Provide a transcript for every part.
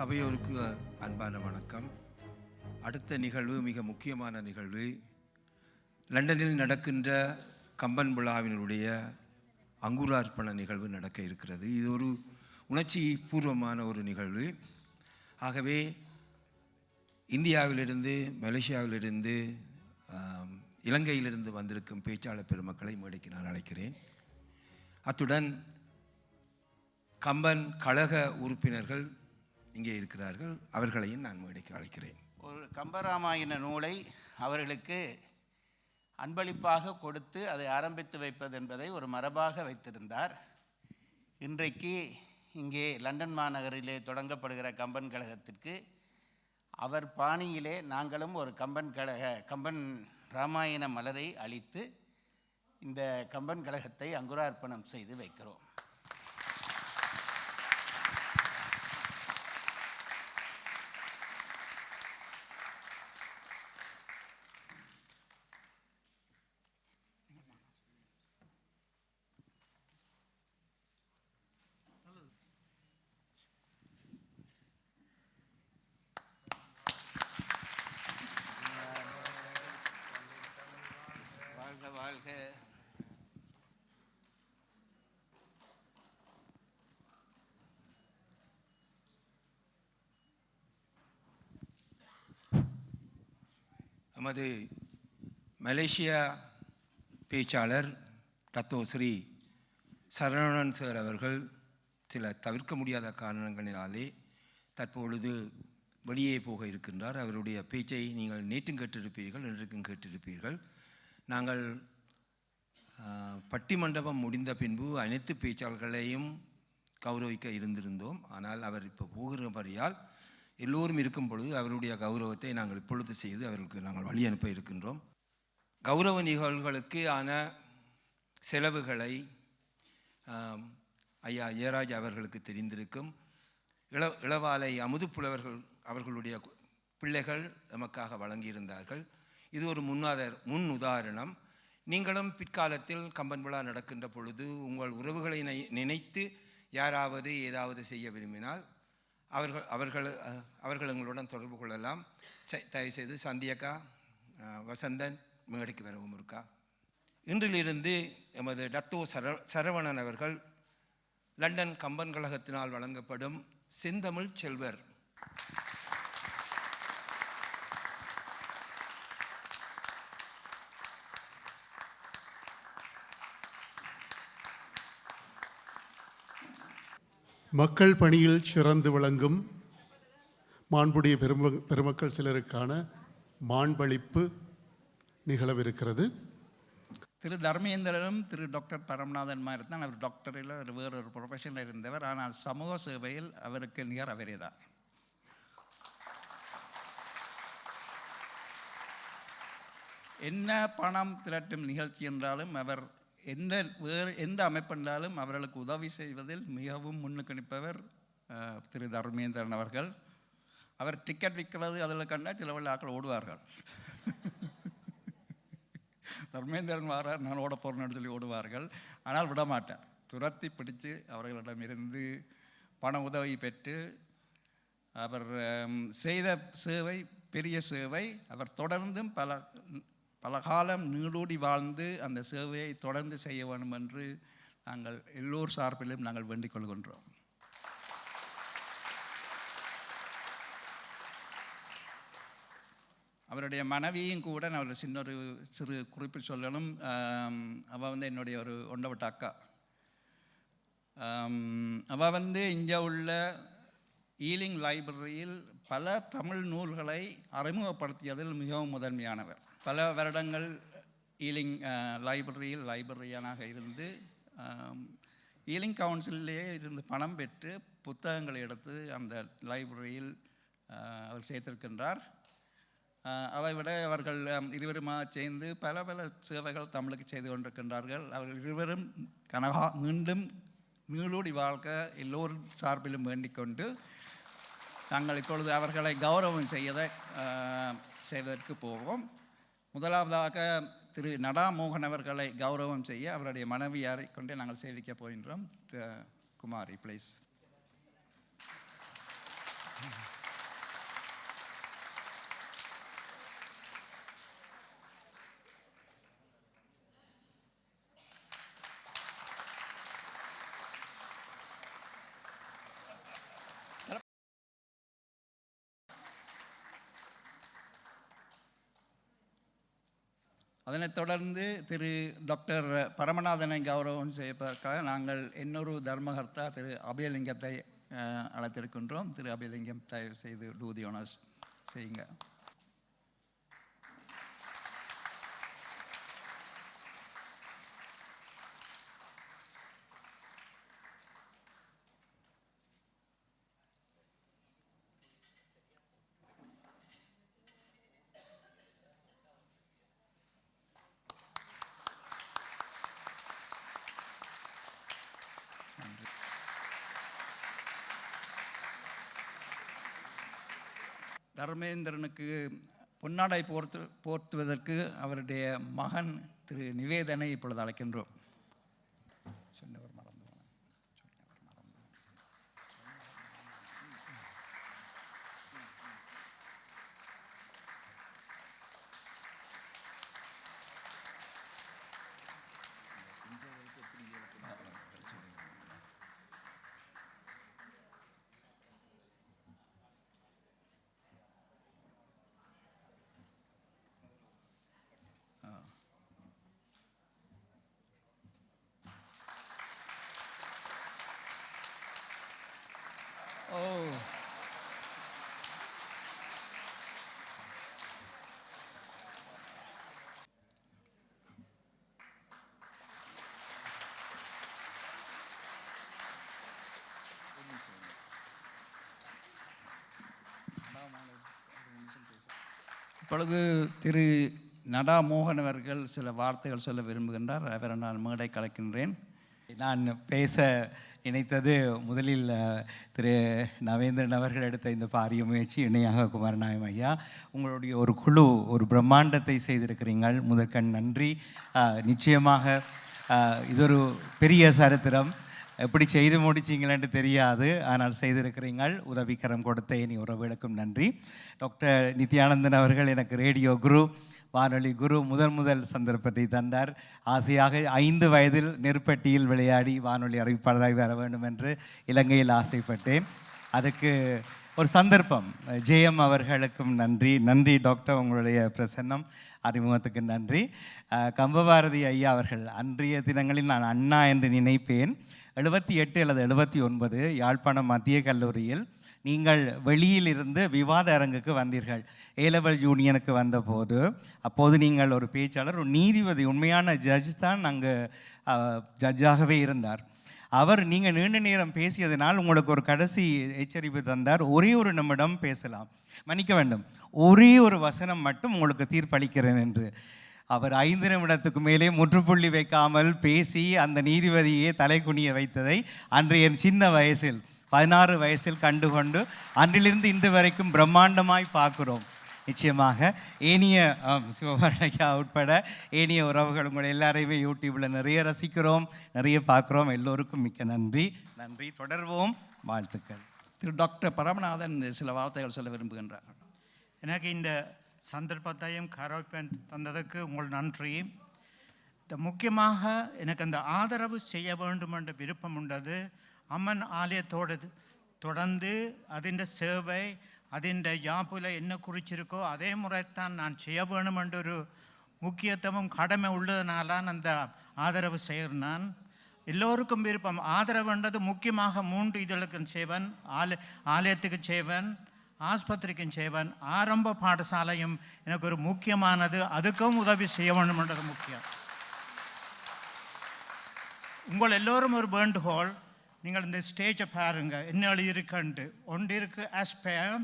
சபையோருக்கு அன்பான வணக்கம். அடுத்த நிகழ்வு மிக முக்கியமான நிகழ்வு லண்டனில் நடக்கின்ற கம்பன் விழாவினுடைய அங்குரார்ப்பண நிகழ்வு நடக்க இருக்கிறது. இது ஒரு உணர்ச்சி பூர்வமான ஒரு நிகழ்வு. ஆகவே இந்தியாவிலிருந்து மலேசியாவிலிருந்து இலங்கையிலிருந்து வந்திருக்கும் பேச்சாளர் பெருமக்களை மேடைக்கு நான் அழைக்கிறேன். அத்துடன் கம்பன் கழக உறுப்பினர்கள் இங்கே இருக்கிறார்கள். அவர்களையும் நான் மேடைக்கு அழைக்கிறேன். ஒரு கம்பராமாயண நூலை அவர்களுக்கு அன்பளிப்பாக கொடுத்து அதை ஆரம்பித்து வைப்பது என்பதை ஒரு மரபாக வைத்திருந்தார். இன்றைக்கு இங்கே லண்டன் மாநகரிலே தொடங்கப்படுகிற கம்பன் கழகத்திற்கு அவர் பாணியிலே நாங்களும் ஒரு கம்பன் கழக கம்பன் ராமாயண மலரை அளித்து இந்த கம்பன் கழகத்தை அங்குரார்ப்பணம் செய்து வைக்கிறோம். நமது மலேசியா பேச்சாளர் டத்தோ ஸ்ரீ சரவணன் சார் அவர்கள் சில தவிர்க்க முடியாத காரணங்களினாலே தற்பொழுது வெளியே போக இருக்கின்றார். அவருடைய பேச்சை நீங்கள் நேற்றும் கேட்டிருப்பீர்கள் இன்றைக்கும் கேட்டிருப்பீர்கள். நாங்கள் பட்டி மண்டபம் முடிந்த பின்பு அனைத்து பேச்சாளர்களையும் கௌரவிக்க இருந்திருந்தோம். ஆனால் அவர் இப்போ போகிறபடியால் எல்லோரும் இருக்கும் பொழுது அவருடைய கௌரவத்தை நாங்கள் இப்பொழுது செய்து அவர்களுக்கு நாங்கள் வழி அனுப்ப இருக்கின்றோம். கௌரவ நிகழ்வுகளுக்கு ஆன செலவுகளை ஐயா ஜெயராஜ் அவர்களுக்கு தெரிந்திருக்கும். இள இளவாலை அமுதுப்புலவர்கள் அவர்களுடைய கு- பிள்ளைகள் நமக்காக வழங்கியிருந்தார்கள். இது ஒரு முன்னாதர் முன் உதாரணம். நீங்களும் பிற்காலத்தில் கம்பன் விழா நடக்கின்ற பொழுது உங்கள் உறவுகளை நினை- நினைத்து யாராவது ஏதாவது செய்ய விரும்பினால் அவர்கள் அவர்கள் அவர்கள் எங்களுடன் தொடர்பு கொள்ளலாம். தயவு தயவுசெய்து சந்தியக்கா வசந்தன் மேடைக்கு வரவும் இருக்கா? இன்றிலிருந்து எமது டத்தோ சர சரவணன் அவர்கள் லண்டன் கம்பன் கழகத்தினால் வழங்கப்படும் செந்தமிழ் செல்வர். மக்கள் பணியில் சிறந்து விளங்கும் மாண்புடைய பெரும பெருமக்கள் சிலருக்கான மாண்பளிப்பு நிகழவிருக்கிறது. திரு தர்மேந்திரனும் திரு டாக்டர் பரமநாதன் மாதிரி தான் அவர் டாக்டரில் ஒரு வேறு ஒரு ப்ரொஃபஷனில் இருந்தவர். ஆனால் சமூக சேவையில் அவருக்கு நிகர் அவரே தான் என்ன பணம் திரட்டும் நிகழ்ச்சி என்றாலும் அவர் எந்த வேறு எந்த அமைப்பினாலும் அவர்களுக்கு உதவி செய்வதில் மிகவும் முன்னுக்கு நிற்பவர் திரு தர்மேந்திரன் அவர்கள். அவர் டிக்கெட் விற்கிறது அதில் கண்டா சில வழி ஆக்கள் ஓடுவார்கள். தர்மேந்திரன் வாரார் நான் ஓட போகிறேன்னு சொல்லி ஓடுவார்கள். ஆனால் விடமாட்டார். துரத்தி பிடித்து அவர்களிடமிருந்து பண உதவி பெற்று அவர் செய்த சேவை பெரிய சேவை அவர் தொடர்ந்தும் பல பல காலம் நீடூடி வாழ்ந்து அந்த சேவையை தொடர்ந்து செய்ய வேண்டும் என்று நாங்கள் எல்லோர் சார்பிலும் நாங்கள் வேண்டிக் கொள்கின்றோம். அவருடைய மனைவியும் கூட நான் ஒரு சின்ன ஒரு சிறு குறிப்பு சொல்லணும். அவள் வந்து என்னுடைய ஒரு ஒண்டவட்ட அக்கா. அவள் வந்து இங்கே உள்ள ஈலிங் லைப்ரரியில் பல தமிழ் நூல்களை அறிமுகப்படுத்தியதில் மிகவும் முதன்மையானவர். பல வருடங்கள் ஈலிங் லைப்ரரியில் லைப்ரரியனாக இருந்து ஈலிங் கவுன்சிலே இருந்து பணம் பெற்று புத்தகங்களை எடுத்து அந்த லைப்ரரியில் அவர் சேர்த்திருக்கின்றார். அதை விட அவர்கள் இருவருமாக சேர்ந்து பல பல சேவைகள் தமிழுக்கு செய்து கொண்டிருக்கின்றார்கள். அவர்கள் இருவரும் கனகா மீண்டும் மீளூடி வாழ்க்க எல்லோரும் சார்பிலும் வேண்டிக் கொண்டு நாங்கள் இப்பொழுது அவர்களை கௌரவம் செய்யத செய்வதற்கு போவோம். முதலாவதாக திரு நடா மோகன் அவர்களை கௌரவம் செய்ய அவருடைய மனைவியாரை கொண்டே நாங்கள் சேவிக்க போகின்றோம். த- குமாரி ப்ளீஸ் அதனைத் தொடர்ந்து திரு டாக்டர் பரமநாதனை கௌரவம் செய்வதற்காக நாங்கள் இன்னொரு தர்மகர்த்தா திரு அபயலிங்கத்தை அழைத்திருக்கின்றோம். திரு அபயலிங்கம் தயவு செய்து டூதி ஆனர்ஸ் செய்யுங்க. தர்மேந்திரனுக்கு பொன்னாடை போர்த்து போர்த்துவதற்கு அவருடைய மகன் திரு நிவேதனை இப்பொழுது அழைக்கின்றோம். சொன்னவர் சொன்னவர் இப்பொழுது திரு நடா மோகன் அவர்கள் சில வார்த்தைகள் சொல்ல விரும்புகின்றார். அவரை நான் மேடை கலக்கின்றேன். நான் பேச நினைத்தது முதலில் திரு நவேந்திரன் அவர்கள் எடுத்த இந்த பாரிய முயற்சி இணையாக குமாரநாயம் ஐயா உங்களுடைய ஒரு குழு ஒரு பிரம்மாண்டத்தை செய்திருக்கிறீர்கள். முதற்கண் நன்றி. நிச்சயமாக இது ஒரு பெரிய சரித்திரம். எப்படி செய்து முடிச்சிங்களேன்னு தெரியாது. ஆனால் செய்திருக்கிறீங்கள். உதவிக்கரம் கொடுத்த இனி உறவுகளுக்கும் நன்றி. டாக்டர் நித்யானந்தன் அவர்கள் எனக்கு ரேடியோ குரு வானொலி குரு முதல் முதல் சந்தர்ப்பத்தை தந்தார். ஆசையாக ஐந்து வயதில் நெருப்பட்டியில் விளையாடி வானொலி அறிவிப்பாளராக வர வேண்டும் என்று இலங்கையில் ஆசைப்பட்டேன். அதுக்கு ஒரு சந்தர்ப்பம். ஜெயம் அவர்களுக்கும் நன்றி. நன்றி டாக்டர் உங்களுடைய பிரசன்னம். அறிமுகத்துக்கு நன்றி. கம்பபாரதி ஐயா அவர்கள் அன்றைய தினங்களில் நான் அண்ணா என்று நினைப்பேன். எழுபத்தி எட்டு அல்லது எழுபத்தி ஒன்பது யாழ்ப்பாணம் மத்திய கல்லூரியில் நீங்கள் வெளியிலிருந்து விவாத அரங்குக்கு வந்தீர்கள். ஏலவல் யூனியனுக்கு வந்தபோது அப்போது நீங்கள் ஒரு பேச்சாளர் ஒரு நீதிபதி உண்மையான ஜட்ஜ் தான் அங்கு ஜட்ஜாகவே இருந்தார். அவர் நீங்கள் நீண்ட நேரம் பேசியதனால் உங்களுக்கு ஒரு கடைசி எச்சரிப்பு தந்தார். ஒரே ஒரு நிமிடம் பேசலாம். மன்னிக்க வேண்டும். ஒரே ஒரு வசனம் மட்டும் உங்களுக்கு தீர்ப்பளிக்கிறேன் என்று. அவர் ஐந்து நிமிடத்துக்கு மேலே முற்றுப்புள்ளி வைக்காமல் பேசி அந்த நீதிபதியை தலை குனிய வைத்ததை அன்று என் சின்ன வயசில் பதினாறு வயசில் கண்டுகொண்டு அன்றிலிருந்து இன்று வரைக்கும் பிரம்மாண்டமாய் பார்க்கிறோம். நிச்சயமாக ஏனிய சிவபாரணையா உட்பட ஏனிய உறவுகள் உங்களை எல்லாரையுமே யூடியூப்பில் நிறைய ரசிக்கிறோம் நிறைய பார்க்குறோம். எல்லோருக்கும் மிக்க நன்றி. நன்றி. தொடர்வோம். வாழ்த்துக்கள். திரு டாக்டர் பரமநாதன் சில வார்த்தைகள் சொல்ல விரும்புகின்றார் எனக்கு இந்த சந்தர்ப்பத்தையும் கரோப்பன் தந்ததுக்கு உங்கள் நன்றி இந்த முக்கியமாக எனக்கு அந்த ஆதரவு செய்ய வேண்டும் என்ற விருப்பம் உண்டது அம்மன் ஆலயத்தோடு தொடர்ந்து അതിൻ്റെ சேவை അതിൻ്റെ யாப்புல என்ன குறிச்சிருக்கோ அதே முறைத்தான் நான் செய்ய வேணும் என்ற ஒரு முக்கியத்துவம் கடமை உள்ளதுனால அந்த ஆதரவு செய்கிறேன் நான் எல்லோருக்கும் விருப்பம் ஆதரவுன்றது முக்கியமாக மூன்று இதழுக்கும் செய்வன் ஆல ஆலயத்துக்கு செய்வன் ஆஸ்பத்திரிக்கும் செய்வன் ஆரம்ப பாடசாலையும் எனக்கு ஒரு முக்கியமானது அதுக்கும் உதவி செய்ய வேண்டும்ன்றது முக்கியம் உங்கள் எல்லோரும் ஒரு வேண்டுகோள் நீங்கள் இந்த ஸ்டேஜை பாருங்க என்ன எழுதியிருக்கண்டு ஒன்று இருக்கு aspire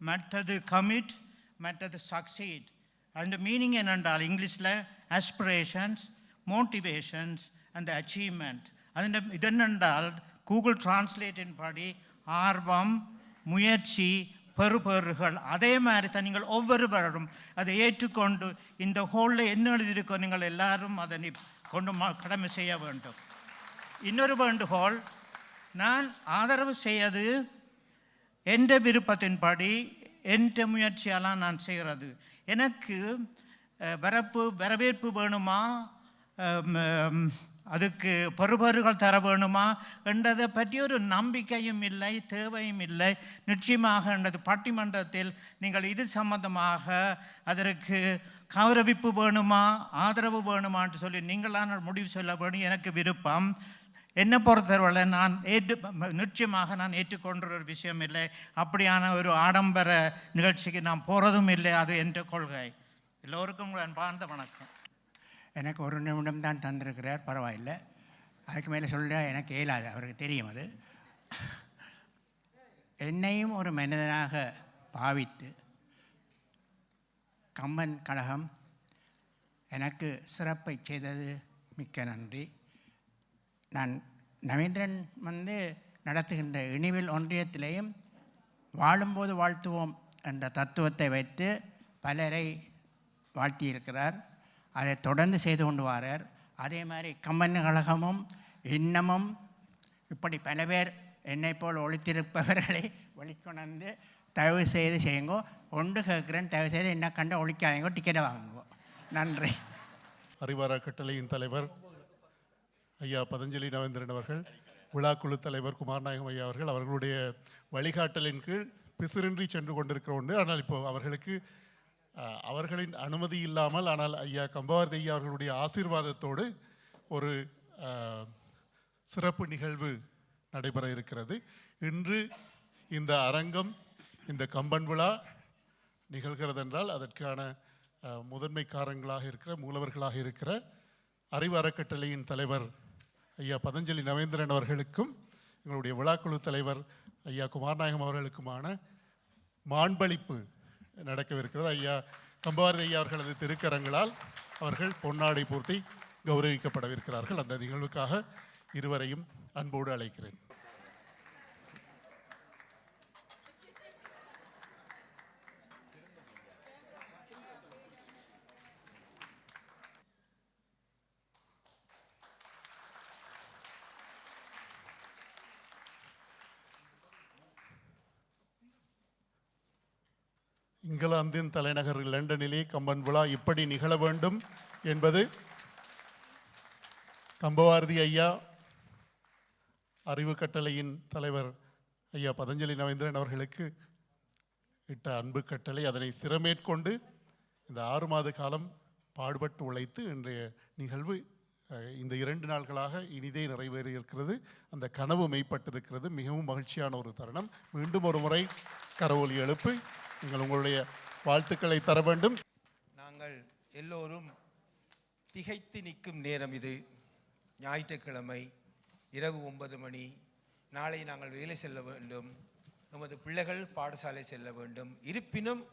மற்றது கமிட் மற்றது சக்சீட் அந்த மீனிங் என்னென்றால் இங்கிலீஷில் aspirations மோட்டிவேஷன்ஸ் அந்த அச்சீவ்மெண்ட் അതിൻ്റെ ഇതെന്നെന്നാൽ ഗൂഗിൾ ട്രാൻസ്ലേറ്റിൻ படி ஆர்வம் முயற்சி பெறுபேறுகள். அதே மாதிரி தான் நீங்கள் ஒவ்வொருவரும் அதை ஏற்றுக்கொண்டு இந்த ஹோலில் என்ன எழுதியிருக்கோ நீங்கள் எல்லாரும் அதனை கொண்டு கடமை செய்ய வேண்டும். இன்னொரு வேண்டுகோள். நான் ஆதரவு செய்யது என்ற விருப்பத்தின்படி என்ற முயற்சியெல்லாம் நான் செய்கிறது. எனக்கு வரப்பு வரவேற்பு வேணுமா? அதுக்கு பருபருகள் தர வேணுமா? என்றதை பற்றி ஒரு நம்பிக்கையும் இல்லை தேவையும் இல்லை. நிச்சயமாக என்றது பட்டிமன்றத்தில் நீங்கள் இது சம்பந்தமாக அதற்கு கௌரவிப்பு வேணுமா ஆதரவு வேணுமான்னு சொல்லி நீங்களான முடிவு சொல்ல வேணும். எனக்கு விருப்பம். என்னை பொறுத்தவரை நான் ஏற்று நிச்சயமாக நான் ஏற்றுக்கொண்ட ஒரு விஷயம் இல்லை. அப்படியான ஒரு ஆடம்பர நிகழ்ச்சிக்கு நான் போகிறதும் இல்லை அது என்ற கொள்கை. எல்லோருக்கும் அன்பார்ந்த வணக்கம். எனக்கு ஒரு நிமிடம் தான் தந்திருக்கிறார் பரவாயில்லை. அதுக்கு மேலே சொல்ல எனக்கு இயலாது அவருக்கு தெரியும் அது. என்னையும் ஒரு மனிதனாக பாவித்து கம்மன் கழகம் எனக்கு சிறப்பை செய்தது மிக்க நன்றி. நான் நவீந்திரன் வந்து நடத்துகின்ற இனிவில் ஒன்றியத்திலேயும் வாழும்போது வாழ்த்துவோம் என்ற தத்துவத்தை வைத்து பலரை வாழ்த்தியிருக்கிறார். அதை தொடர்ந்து செய்து கொண்டு வரார். அதே மாதிரி கம்பன் கழகமும் இன்னமும் இப்படி பல பேர் என்னை போல் ஒழித்திருப்பவர்களை ஒழிக்கொணர்ந்து தயவு செய்து செய்யுங்கோ. ஒன்று கேட்குறேன் தயவு செய்து என்ன கண்டு ஒழிக்காதீங்கோ டிக்கெட்டை வாங்குங்கோ. நன்றி. அறிவார கட்டளையின் தலைவர் ஐயா பதஞ்சலி நவேந்திரன் அவர்கள் விழாக்குழு தலைவர் குமாரநாயகம் ஐயா அவர்கள் அவர்களுடைய வழிகாட்டலின் கீழ் பிசிறின்றி சென்று கொண்டிருக்கிற ஒன்று. ஆனால் இப்போ அவர்களுக்கு அவர்களின் அனுமதி இல்லாமல் ஆனால் ஐயா கம்பவாரதி ஐயா அவர்களுடைய ஆசீர்வாதத்தோடு ஒரு சிறப்பு நிகழ்வு நடைபெற இருக்கிறது. இன்று இந்த அரங்கம் இந்த கம்பன் விழா நிகழ்கிறது என்றால் அதற்கான முதன்மை காரங்களாக இருக்கிற மூலவர்களாக இருக்கிற அறிவு அறக்கட்டளையின் தலைவர் ஐயா பதஞ்சலி நவேந்திரன் அவர்களுக்கும் எங்களுடைய விழாக்குழு தலைவர் ஐயா குமார்நாயகம் அவர்களுக்குமான மாண்பளிப்பு நடக்கவிருக்கிறது. ஐயா கம்பவாரதி ஐயா அவர்களது திருக்கரங்களால் அவர்கள் பொன்னாடை பூர்த்தி கௌரவிக்கப்படவிருக்கிறார்கள். அந்த நிகழ்வுக்காக இருவரையும் அன்போடு அழைக்கிறேன். இங்கிலாந்தின் தலைநகர் லண்டனிலே கம்பன் விழா இப்படி நிகழ வேண்டும் என்பது கம்பவாரதி ஐயா அறிவு கட்டளையின் தலைவர் ஐயா பதஞ்சலி நவேந்திரன் அவர்களுக்கு இட்ட அன்பு கட்டளை. அதனை சிறமேற்கொண்டு இந்த ஆறு மாத காலம் பாடுபட்டு உழைத்து இன்றைய நிகழ்வு இந்த இரண்டு நாட்களாக இனிதே நிறைவேறி இருக்கிறது அந்த கனவு மெய்ப்பட்டிருக்கிறது. மிகவும் மகிழ்ச்சியான ஒரு தருணம். மீண்டும் ஒரு முறை கரவொலி எழுப்பு. நீங்கள் உங்களுடைய வாழ்த்துக்களை தர வேண்டும். நாங்கள் எல்லோரும் திகைத்து நிற்கும் நேரம் இது. ஞாயிற்றுக்கிழமை இரவு ஒன்பது மணி. நாளை நாங்கள் வேலை செல்ல வேண்டும். நமது பிள்ளைகள் பாடசாலை செல்ல வேண்டும். இருப்பினும்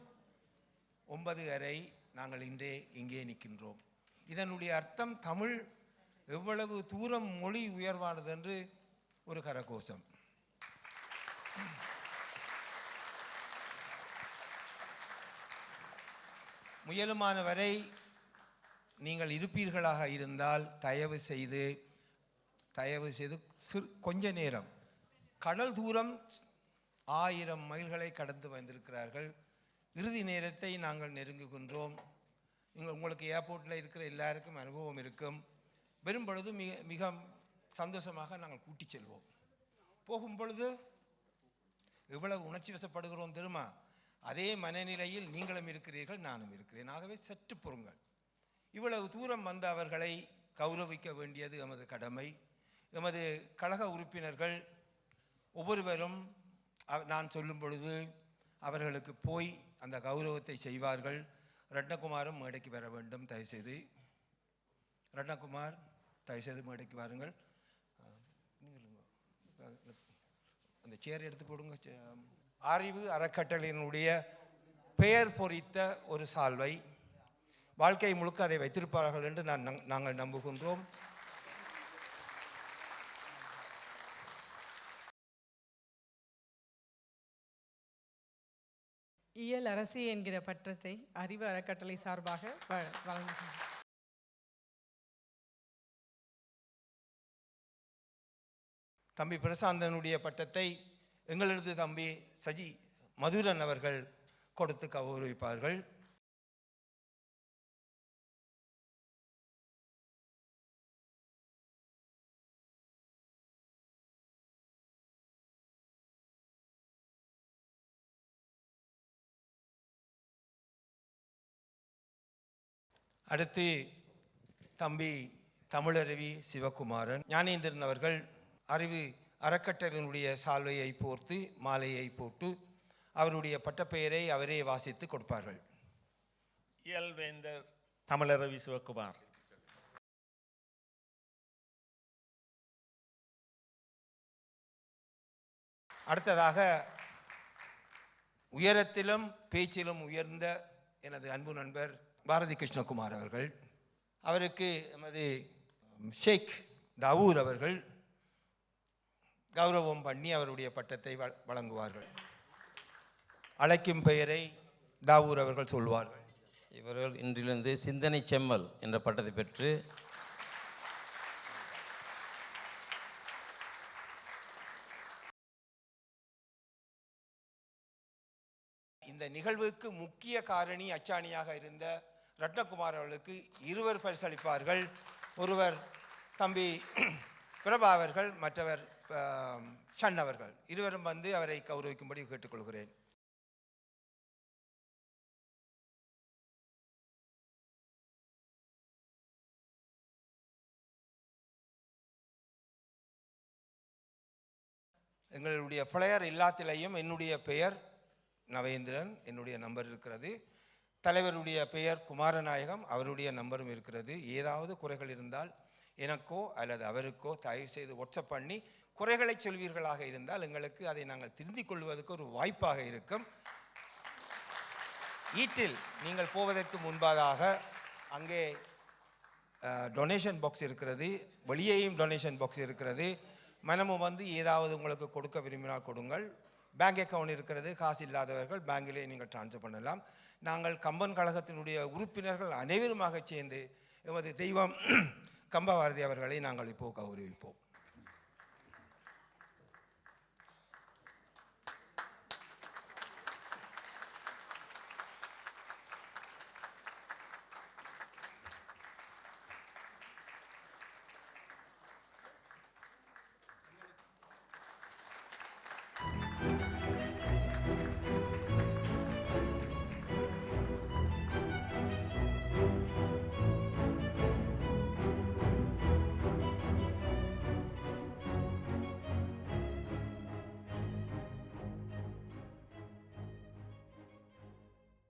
ஒன்பது அறை நாங்கள் இன்றே இங்கே நிற்கின்றோம். இதனுடைய அர்த்தம் தமிழ் எவ்வளவு தூரம் மொழி உயர்வானது என்று ஒரு கரகோஷம். முயலுமான வரை நீங்கள் இருப்பீர்களாக இருந்தால் தயவு செய்து தயவு செய்து சிறு கொஞ்ச நேரம். கடல் தூரம் ஆயிரம் மைல்களை கடந்து வந்திருக்கிறார்கள். இறுதி நேரத்தை நாங்கள் நெருங்குகின்றோம். நீங்கள் உங்களுக்கு ஏர்போர்ட்டில் இருக்கிற எல்லாருக்கும் அனுபவம் இருக்கும். வரும்பொழுது மிக மிக சந்தோஷமாக நாங்கள் கூட்டிச் செல்வோம். போகும் பொழுது எவ்வளவு உணர்ச்சி வசப்படுகிறோம் தெரியுமா? அதே மனநிலையில் நீங்களும் இருக்கிறீர்கள் நானும் இருக்கிறேன். ஆகவே சற்று பொறுங்கள். இவ்வளவு தூரம் வந்த அவர்களை கௌரவிக்க வேண்டியது எமது கடமை. எமது கழக உறுப்பினர்கள் ஒவ்வொருவரும் நான் சொல்லும் பொழுது அவர்களுக்கு போய் அந்த கௌரவத்தை செய்வார்கள். ரட்னகுமாரும் மேடைக்கு வர வேண்டும். தயவுசெய்து. ரட்னகுமார் தயவுசெய்து மேடைக்கு வாருங்கள். அந்த சேர் எடுத்து போடுங்க. அறிவு அறக்கட்டளையினுடைய பெயர் பொறித்த ஒரு சால்வை. வாழ்க்கை முழுக்க அதை வைத்திருப்பார்கள் என்று நான் நங்- நாங்கள் நம்புகின்றோம். இயல் அரசி என்கிற பற்றத்தை அறிவு அறக்கட்டளை சார்பாக வழங்குகிறேன் தம்பி பிரசாந்தனுடைய பட்டத்தை எங்களது தம்பி சஜி மதுரன் அவர்கள் கொடுத்து கௌரவிப்பார்கள். அடுத்து தம்பி தமிழருவி சிவகுமாரன் ஞானேந்திரன் அவர்கள் அறிவு அறக்கட்டளையினுடைய சால்வையை போர்த்து மாலையை போட்டு அவருடைய பட்டப்பெயரை அவரே வாசித்து கொடுப்பார்கள். இயல்வேந்தர் தமிழரவி சிவகுமார். அடுத்ததாக உயரத்திலும் பேச்சிலும் உயர்ந்த எனது அன்பு நண்பர் பாரதி கிருஷ்ணகுமார் அவர்கள். அவருக்கு நமது ஷேக் தாவூர் அவர்கள் கௌரவம் பண்ணி அவருடைய பட்டத்தை வழங்குவார்கள். அழைக்கும் பெயரை தாவூர் அவர்கள் சொல்வார்கள். இவர்கள் இன்றிலிருந்து சிந்தனை செம்மல் என்ற பட்டத்தை பெற்று இந்த நிகழ்வுக்கு முக்கிய காரணி அச்சாணியாக இருந்த ரத்னகுமார் அவர்களுக்கு இருவர் பரிசளிப்பார்கள். ஒருவர் தம்பி பிரபா அவர்கள் மற்றவர் ஷன் அவர்கள். இருவரும் வந்து அவரை கௌரவிக்கும்படி கேட்டுக்கொள்கிறேன். எங்களுடைய ஃப்ளையர் எல்லாத்திலையும் என்னுடைய பெயர் நவேந்திரன் என்னுடைய நம்பர் இருக்கிறது. தலைவருடைய பெயர் குமாரநாயகம் அவருடைய நம்பரும் இருக்கிறது. ஏதாவது குறைகள் இருந்தால் எனக்கோ அல்லது அவருக்கோ தயவு செய்து வாட்ஸ்அப் பண்ணி குறைகளை சொல்வீர்களாக இருந்தால் எங்களுக்கு அதை நாங்கள் திருந்திக் கொள்வதற்கு ஒரு வாய்ப்பாக இருக்கும். ஈட்டில் நீங்கள் போவதற்கு முன்பதாக அங்கே டொனேஷன் பாக்ஸ் இருக்கிறது வெளியேயும் டொனேஷன் பாக்ஸ் இருக்கிறது. மனமும் வந்து ஏதாவது உங்களுக்கு கொடுக்க விரும்பினால் கொடுங்கள். பேங்க் அக்கவுண்ட் இருக்கிறது காசு இல்லாதவர்கள் பேங்கிலே நீங்கள் ட்ரான்ஸ்ஃபர் பண்ணலாம். நாங்கள் கம்பன் கழகத்தினுடைய உறுப்பினர்கள் அனைவருமாக சேர்ந்து எமது தெய்வம் கம்பவாரதி அவர்களை நாங்கள் இப்போ கௌரவிப்போம்.